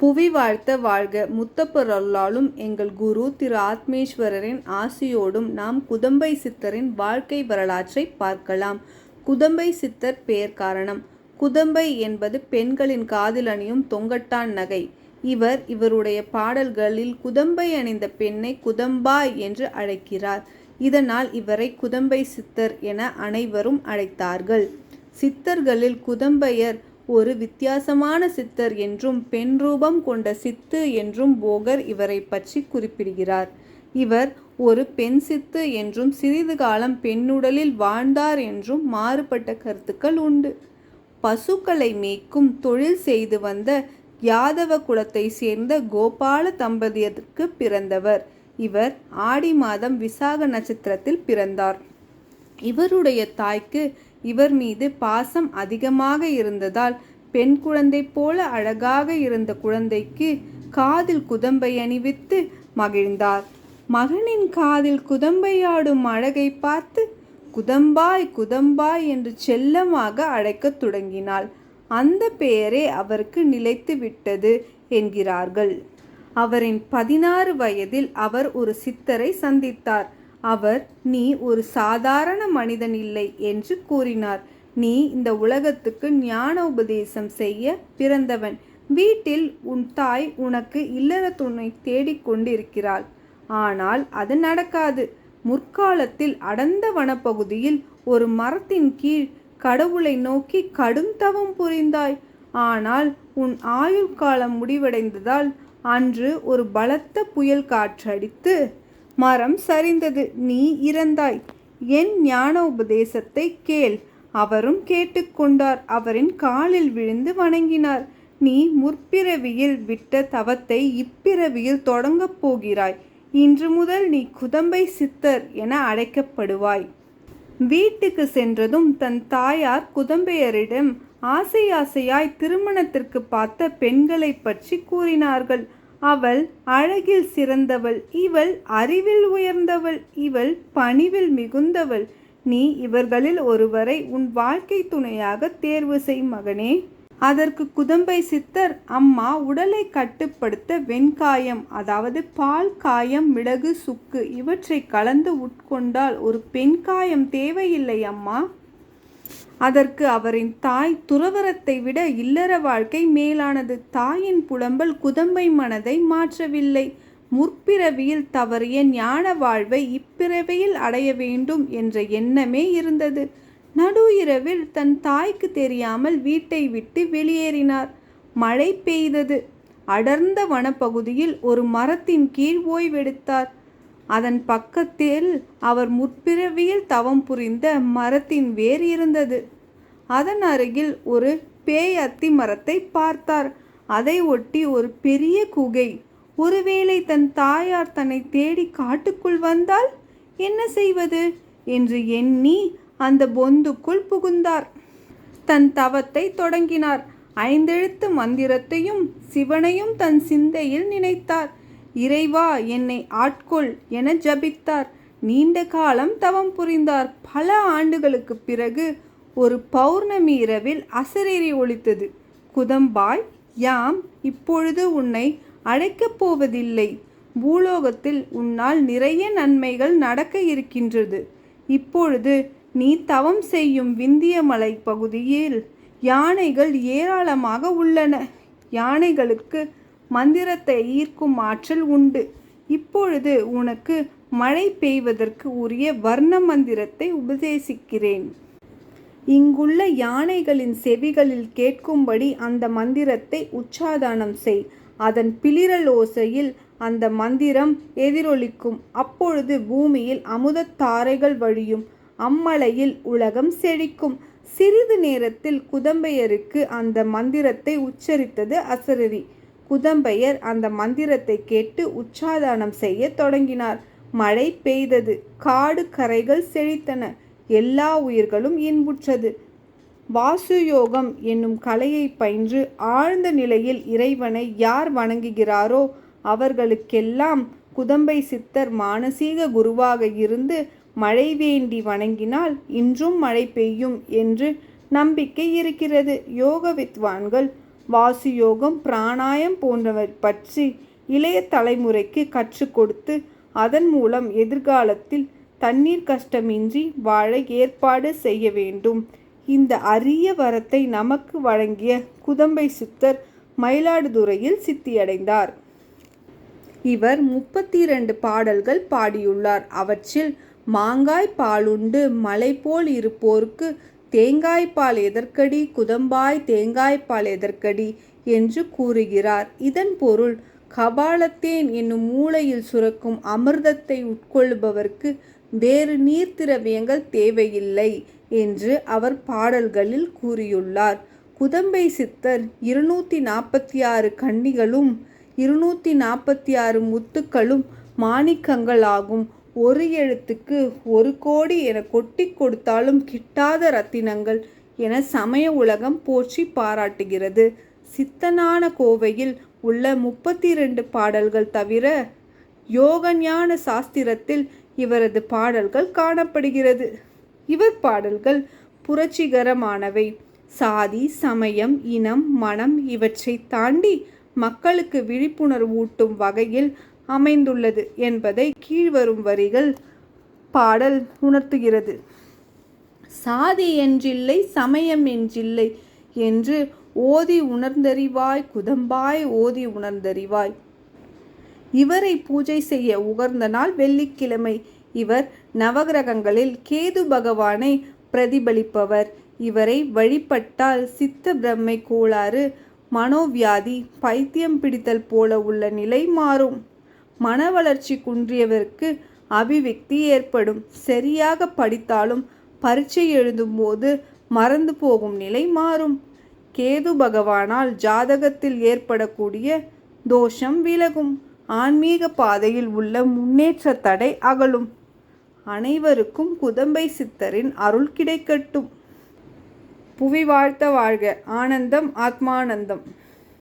புவி வாழ்த்த வாழ்க முத்தப்பரல்லாலும் எங்கள் குரு திரு ஆத்மேஸ்வரரின் ஆசியோடும் நாம் குதம்பை சித்தரின் வாழ்க்கை வரலாற்றை பார்க்கலாம். குதம்பை சித்தர் பெயர் காரணம். குதம்பை என்பது பெண்களின் காதில் அணியும் தொங்கட்டான் நகை. இவர் இவருடைய பாடல்களில் குதம்பை அணிந்த பெண்ணை குதம்பாய் என்று அழைக்கிறார். இதனால் இவரை குதம்பை சித்தர் என அனைவரும் அழைத்தார்கள். சித்தர்களில் குதம்பையர் ஒரு வித்தியாசமான சித்தர் என்றும் பெண் ரூபம் கொண்ட சித்து என்றும் போகர் இவரை பற்றி குறிப்பிடுகிறார். இவர் ஒரு பெண் சித்து என்றும் சிறிது காலம் பெண்ணுடலில் வாழ்ந்தார் என்றும் மாறுபட்ட கருத்துக்கள் உண்டு. பசுக்களை மேய்க்கும் தொழில் செய்து வந்த யாதவ குலத்தை சேர்ந்த கோபால தம்பதியருக்கு பிறந்தவர். இவர் ஆடி மாதம் விசாக நட்சத்திரத்தில் பிறந்தார். இவருடைய தாய்க்கு இவர் மீது பாசம் அதிகமாக இருந்ததால் பெண் குழந்தை போல அழகாக இருந்த குழந்தைக்கு காதில் குதம்பை அணிவித்து மகிழ்ந்தார். மகனின் காதில் குதம்பையாடும் அழகை பார்த்து குதம்பாய் குதம்பாய் என்று செல்லமாக அழைக்கத் தொடங்கினாள். அந்த பெயரே அவருக்கு நிலைத்து விட்டது என்கிறார்கள். அவரின் பதினாறு வயதில் அவர் ஒரு சித்தரை சந்தித்தார். அவர் நீ ஒரு சாதாரண மனிதன் இல்லை என்று கூறினார். நீ இந்த உலகத்துக்கு ஞான உபதேசம் செய்ய பிறந்தவன். வீட்டில் உன் தாய் உனக்கு இல்லற துணை தேடிக்கொண்டிருக்கிறாள் ஆனால் அது நடக்காது. முற்காலத்தில் அடர்ந்த வனப்பகுதியில் ஒரு மரத்தின் கீழ் கடவுளை நோக்கி கடும் தவம் புரிந்தாய். ஆனால் உன் ஆயுள் காலம் முடிவடைந்ததால் அன்று ஒரு பலத்த புயல் காற்றடித்து மரம் சரிந்தது நீ இறந்தாய். என் ஞான உபதேசத்தை கேள். அவரும் கேட்டுக்கொண்டார் அவரின் காலில் விழுந்து வணங்கினார். நீ முற்பிறவியில் விட்ட தவத்தை இப்பிறவியில் தொடங்கப் போகிறாய். இன்று முதல் நீ குதம்பை சித்தர் என அழைக்கப்படுவாய். வீட்டுக்கு சென்றதும் தன் தாயார் குதம்பையரிடம் ஆசை ஆசையாய் திருமணத்திற்கு பார்த்த பெண்களை பற்றி கூறினார்கள். அவள் அழகில் சிறந்தவள் இவள் அறிவில் உயர்ந்தவள் இவள் பணிவில் மிகுந்தவள். நீ இவர்களில் ஒருவரை உன் வாழ்க்கை துணையாக தேர்வு செய் மகனே. அதற்கு குதம்பை சித்தர் அம்மா உடலை கட்டுப்படுத்த வெண்காயம் அதாவது பால் காயம் மிளகு சுக்கு இவற்றை கலந்து உட்கொண்டால் ஒரு பெண் காயம் தேவையில்லை அம்மா. அதற்கு அவரின் தாய் துறவரத்தை விட இல்லற வாழ்க்கை மேலானது. தாயின் புலம்பல் குதம்பை மனதை மாற்றவில்லை. முற்பிறவியில் தவறிய ஞான வாழ்வை இப்பிறவியில் அடைய வேண்டும் என்ற எண்ணமே இருந்தது. நடு இரவில் தன் தாய்க்கு தெரியாமல் வீட்டை விட்டு வெளியேறினார். மழை பெய்தது. அடர்ந்த வனப்பகுதியில் ஒரு மரத்தின் கீழ் ஓய்வெடுத்தார். அதன் பக்கத்தில் அவர் முற்பிறவியில் தவம் புரிந்த மரத்தின் வேர் இருந்தது. அதன் அருகில் ஒரு பேய் அத்தி மரத்தை பார்த்தார். அதை ஒட்டி ஒரு பெரிய குகை. ஒருவேளை தன் தாயார் தன்னை தேடி காட்டுக்குள் வந்தால் என்ன செய்வது என்று எண்ணி அந்த பொந்துக்குள் புகுந்தார். தன் தவத்தை தொடங்கினார். ஐந்தெழுத்து மந்திரத்தையும் சிவனையும் தன் சிந்தையில் நினைத்தார். இறைவா என்னை ஆட்கொள் என ஜபித்தார். நீண்ட காலம் தவம் புரிந்தார். பல ஆண்டுகளுக்கு பிறகு ஒரு பௌர்ணமி இரவில் அசரேறி ஒழித்தது. குதம்பாய் யாம் இப்பொழுது உன்னை அழைக்கப் போவதில்லை. பூலோகத்தில் உன்னால் நிறைய நன்மைகள் நடக்க இருக்கின்றது. இப்பொழுது நீ தவம் செய்யும் விந்திய மலை பகுதியில் யானைகள் ஏராளமாக உள்ளன. யானைகளுக்கு மந்திரத்தை ஈர்க்கும் ஆற்றல் உண்டு. இப்பொழுது உனக்கு மழை பெய்வதற்கு உரிய வர்ண மந்திரத்தை உபதேசிக்கிறேன். இங்குள்ள யானைகளின் செவிகளில் கேட்கும்படி அந்த மந்திரத்தை உச்சாதானம் செய். அதன் பிளிரல் ஓசையில் அந்த மந்திரம் எதிரொலிக்கும். அப்பொழுது பூமியில் அமுதத் தாரைகள் வழியும். அம்மலையில் உலகம் செழிக்கும். சிறிது நேரத்தில் குதம்பையருக்கு அந்த மந்திரத்தை உச்சரித்தது அசரதி. குதம்பையர் அந்த மந்திரத்தை கேட்டு உச்சாதானம் செய்ய தொடங்கினார். மழை பெய்தது. காடு கரைகள் செழித்தன. எல்லா உயிர்களும் இன்புற்றது. வாசுயோகம் என்னும் கலையை பயின்று ஆழ்ந்த நிலையில் இறைவனை யார் வணங்குகிறாரோ அவர்களுக்கெல்லாம் குதம்பை சித்தர் மானசீக குருவாக இருந்து மழை வேண்டி வணங்கினால் இன்றும் மழை பெய்யும் என்று நம்பிக்கை இருக்கிறது. யோக வித்வான்கள் வாசுயோகம் பிராணாயம் போன்றவை பற்றி இளைய தலைமுறைக்கு கற்றுக் கொடுத்து அதன் மூலம் எதிர்காலத்தில் தண்ணீர் கஷ்டமின்றி வாழ ஏற்பாடு செய்ய வேண்டும். இந்த அரிய வரத்தை நமக்கு வழங்கிய குதம்பை சித்தர் மயிலாடுதுறையில் சித்தியடைந்தார். இவர் முப்பத்தி இரண்டு பாடல்கள் பாடியுள்ளார். அவற்றில் மாங்காய் பாலுண்டு மலை போல் இருப்போருக்கு தேங்காய்ப்பால் எதற்கடி? குதம்பாய் தேங்காய்ப்பால் எதற்கடி? என்று கூறுகிறார். இதன் பொருள் கபாலத்தேன் என்னும் மூளையில் சுரக்கும் அமிர்தத்தை உட்கொள்பவர்க்கு வேறு நீர்த்திரவியங்கள் தேவையில்லை என்று அவர் பாடல்களில் கூறியுள்ளார். குதம்பை சித்தர் இருநூற்றி நாற்பத்தி ஆறு கன்னிகளும் இருநூற்றி நாற்பத்தி ஆறு முத்துக்களும் மாணிக்கங்கள் ஆகும் ஒரு எழுத்துக்கு ஒரு கோடி என கொட்டி கொடுத்தாலும் கிட்டாத ரத்தினங்கள் என சமய உலகம் போற்றி பாராட்டுகிறது. சித்தனான கோவையில் உள்ள முப்பத்தி ரெண்டு பாடல்கள் தவிர யோகஞான சாஸ்திரத்தில் இவரது பாடல்கள் காணப்படுகிறது. இவர் பாடல்கள் புரட்சிகரமானவை. சாதி சமயம் இனம் மனம் இவற்றை தாண்டி மக்களுக்கு விழிப்புணர்வூட்டும் வகையில் அமைந்துள்ளது என்பதை கீழ்வரும் வரிகள் பாடல் உணர்த்துகிறது. சாதி என்றில்லை சமயம் என்றில்லை என்று ஓதி உணர்ந்தறிவாய் குதம்பாய் ஓதி உணர்ந்தறிவாய். இவரை பூஜை செய்ய உகர்ந்த நாள் வெள்ளிக்கிழமை. இவர் நவகிரகங்களில் கேது பகவானை பிரதிபலிப்பவர். இவரை வழிபட்டால் சித்த பிரம்மை கோளாறு மனோவியாதி பைத்தியம் பிடித்தல் போல உள்ள நிலை மாறும். மன வளர்ச்சி குன்றியவருக்கு அபிவிக்தி ஏற்படும். சரியாக படித்தாலும் பரீட்சை எழுதும்போது மறந்து போகும் நிலை மாறும். கேது பகவானால் ஜாதகத்தில் ஏற்படக்கூடிய தோஷம் விலகும். ஆன்மீக பாதையில் உள்ள முன்னேற்ற தடை அகலும். அனைவருக்கும் குதம்பை சித்தரின் அருள் கிடைக்கட்டும். புவி வாழ்த்த வாழ்க. ஆனந்தம் ஆத்மானந்தம்.